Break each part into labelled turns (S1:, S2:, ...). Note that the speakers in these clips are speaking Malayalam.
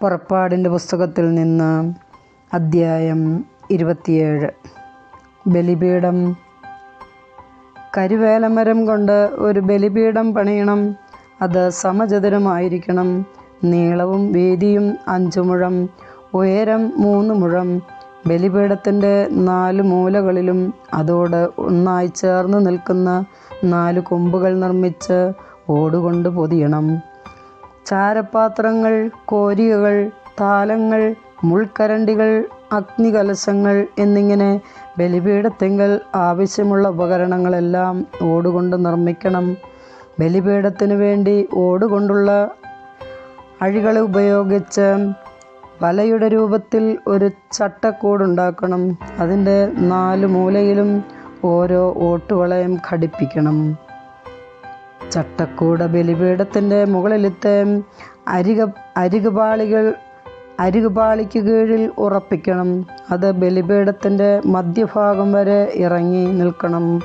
S1: പുറപ്പാടിന്റെ പുസ്തകത്തിൽ നിന്ന് അദ്ധ്യായം ഇരുപത്തിയേഴ്. ബലിപീഠം. കരുവേലമരം കൊണ്ട് ഒരു ബലിപീഠം പണിയണം. അത് സമചതുരമായിരിക്കണം. നീളവും വീതിയും അഞ്ചു മുഴം ഉയരം മൂന്ന് മുഴം. ബലിപീഠത്തിന്റെ നാല് മൂലകളിലും അതോട് ഒന്നായി ചേർന്ന് നിൽക്കുന്ന നാല് കൊമ്പുകൾ നിർമ്മിച്ച് ഓടുകൊണ്ട് പൊതിയണം. ചാരപാത്രങ്ങൾ കോരികകൾ താലങ്ങൾ മുൾക്കരണ്ടികൾ അഗ്നികലശങ്ങൾ എന്നിങ്ങനെ ബലിപീഠത്തിങ്കൽ ആവശ്യമുള്ള ഉപകരണങ്ങളെല്ലാം ഓടുകൊണ്ട് നിർമ്മിക്കണം. ബലിപീഠത്തിനു വേണ്ടി ഓടുകൊണ്ടുള്ള അഴികൾ ഉപയോഗിച്ച് വലയുടെ രൂപത്തിൽ ഒരു ചട്ടക്കൂടുണ്ടാക്കണം. അതിന്റെ നാല് മൂലയിലും ഓരോ ഓട്ടുവളയം ഘടിപ്പിക്കണം. ചട്ടക്കൂട ബലിപീഠത്തിന്റെ മുകളിലത്തെ അരിക അരികുപാളികൾ അരികുപാളിക്ക് കീഴിൽ ഉറപ്പിക്കണം. അത് ബലിപീഠത്തിന്റെ മധ്യഭാഗം വരെ ഇറങ്ങി നിൽക്കണം.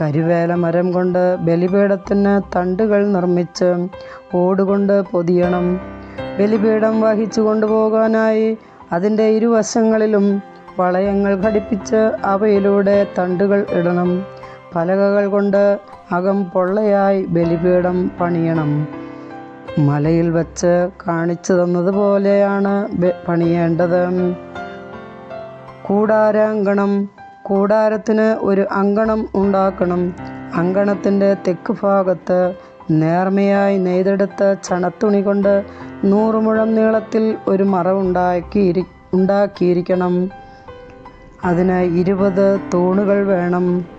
S1: കരുവേല മരം കൊണ്ട് ബലിപീഠത്തിന് തണ്ടുകൾ നിർമ്മിച്ച് ഓടുകൊണ്ട് പൊതിയണം. ബലിപീഠം വഹിച്ചു കൊണ്ടുപോകാനായി അതിന്റെ ഇരുവശങ്ങളിലും വളയങ്ങൾ ഘടിപ്പിച്ച് അവയിലൂടെ തണ്ടുകൾ ഇടണം. പലകകൾ കൊണ്ട് അകം പൊള്ളയായി ബലിപീഠം പണിയണം. മലയിൽ വച്ച് കാണിച്ചു തന്നതുപോലെയാണ് പണിയേണ്ടത്. കൂടാരാങ്കണം കൂടാരത്തിന് ഒരു അങ്കണം ഉണ്ടാക്കണം. അങ്കണത്തിന്റെ തെക്ക് ഭാഗത്ത് നേർമയായി നെയ്തെടുത്ത ചണത്തുണി കൊണ്ട് നൂറ് മുഴം നീളത്തിൽ ഒരു മറ ഉണ്ടാക്കിയിരി ഉണ്ടാക്കിയിരിക്കണം. അതിന് ഇരുപത് തൂണുകൾ വേണം.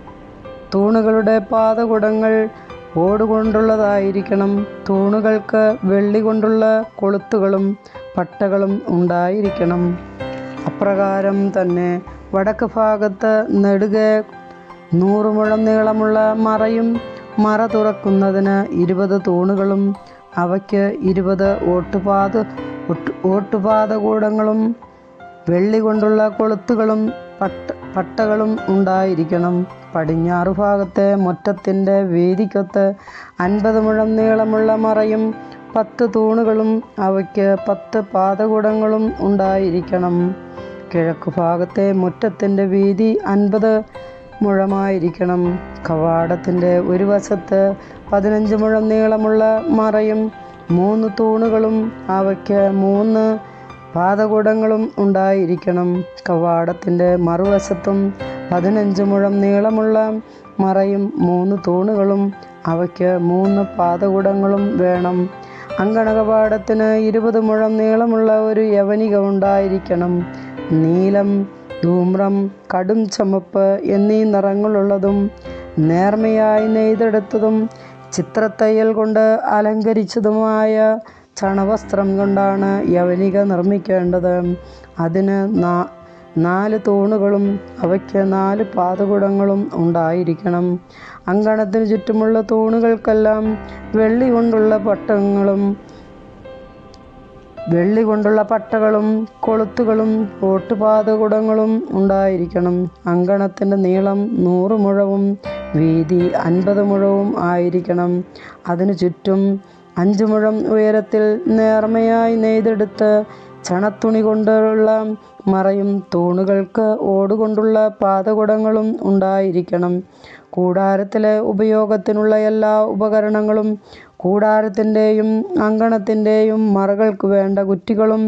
S1: തൂണുകളുടെ പാദകുടങ്ങൾ ഓടുകൊണ്ടുള്ളതായിരിക്കണം. തൂണുകൾക്ക് വെള്ളി കൊണ്ടുള്ള കൊളുത്തുകളും പട്ടകളും ഉണ്ടായിരിക്കണം. അപ്രകാരം തന്നെ വടക്ക് ഭാഗത്ത് നെടുകെ നൂറ് മുഴം നീളമുള്ള മറയും മറ തുറക്കുന്നതിന് ഇരുപത് തൂണുകളും അവയ്ക്ക് ഇരുപത് ഓട്ടുപാത ഓട്ടുപാതകൂടങ്ങളും വെള്ളി കൊണ്ടുള്ള കൊളുത്തുകളും പട്ട പട്ടകളും ഉണ്ടായിരിക്കണം. പടിഞ്ഞാറു ഭാഗത്തെ മുറ്റത്തിന്റെ വീതിക്കൊത്ത് അൻപത് മുഴം നീളമുള്ള മറയും പത്ത് തൂണുകളും അവയ്ക്ക് പത്ത് പാതകുടങ്ങളും ഉണ്ടായിരിക്കണം. കിഴക്ക് ഭാഗത്തെ മുറ്റത്തിന്റെ വീതി അൻപത് മുഴമായിരിക്കണം. കവാടത്തിന്റെ ഒരു വശത്ത് പതിനഞ്ച് മുഴം നീളമുള്ള മറയും മൂന്ന് തൂണുകളും അവയ്ക്ക് മൂന്ന് പാതകൂടങ്ങളും ഉണ്ടായിരിക്കണം. കവാടത്തിന്റെ മറുവശത്തും പതിനഞ്ച് മുഴം നീളമുള്ള മറയും മൂന്ന് തൂണുകളും അവയ്ക്ക് മൂന്ന് പാതകൂടങ്ങളും വേണം. അങ്കണകവാടത്തിന് ഇരുപത് മുഴം നീളമുള്ള ഒരു യവനിക ഉണ്ടായിരിക്കണം. നീലം ധൂമ്രം കടും ചുമപ്പ് എന്നീ നിറങ്ങളുള്ളതും നേർമയായി നെയ്തെടുത്തതും ചിത്രത്തയ്യൽ കൊണ്ട് അലങ്കരിച്ചതുമായ ചണവസ്ത്രം കൊണ്ടാണ് യവനിക നിർമ്മിക്കേണ്ടത്. അതിന് നാ നാല് തൂണുകളും അവയ്ക്ക് നാല് പാതകുടങ്ങളും ഉണ്ടായിരിക്കണം. അങ്കണത്തിന് ചുറ്റുമുള്ള തൂണുകൾക്കെല്ലാം വെള്ളി കൊണ്ടുള്ള പട്ടങ്ങളും വെള്ളി കൊണ്ടുള്ള പട്ടകളും കൊളുത്തുകളും ഓട്ടുപാതകുടങ്ങളും ഉണ്ടായിരിക്കണം. അങ്കണത്തിന്റെ നീളം നൂറ് മുഴവും വീതി അൻപത് മുഴവും ആയിരിക്കണം. അതിനു ചുറ്റും അഞ്ച് മുഴം ഉയരത്തിൽ നേർമയായി നെയ്തെടുത്ത് ചണത്തുണി കൊണ്ടുള്ള മറയും തൂണുകൾക്ക് ഓടുകൊണ്ടുള്ള പാതകുടങ്ങളും ഉണ്ടായിരിക്കണം. കൂടാരത്തിലെ ഉപയോഗത്തിനുള്ള എല്ലാ ഉപകരണങ്ങളും കൂടാരത്തിന്റെയും അങ്കണത്തിന്റെയും മറകൾക്ക് വേണ്ട കുറ്റികളും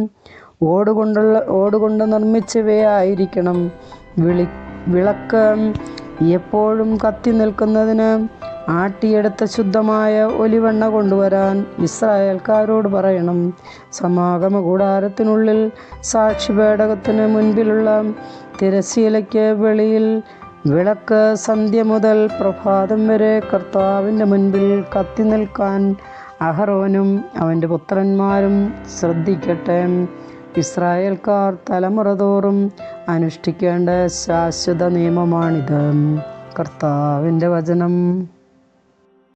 S1: ഓടുകൊണ്ടുള്ള ഓടുകൊണ്ട് നിർമ്മിച്ചവയായിരിക്കണം. വിളി വിളക്ക് എപ്പോഴും കത്തി നിൽക്കുന്നതിന് ആട്ടിയെടുത്ത ശുദ്ധമായ ഒലിവെണ്ണ കൊണ്ടുവരാൻ ഇസ്രായേൽക്കാരോട് പറയണം. സമാഗമ കൂടാരത്തിനുള്ളിൽ സാക്ഷിപേടകത്തിന് മുൻപിലുള്ള തിരശീലയ്ക്ക് വെളിയിൽ വിളക്ക് സന്ധ്യ മുതൽ പ്രഭാതം വരെ കർത്താവിന്റെ മുൻപിൽ കത്തി നിൽക്കാൻ അഹറോനും അവന്റെ പുത്രന്മാരും ശ്രദ്ധിക്കട്ടെ. ഇസ്രായേൽക്കാർ തലമുറ തോറും അനുഷ്ഠിക്കേണ്ട ശാശ്വത നിയമമാണിത്. കർത്താവിന്റെ വചനം.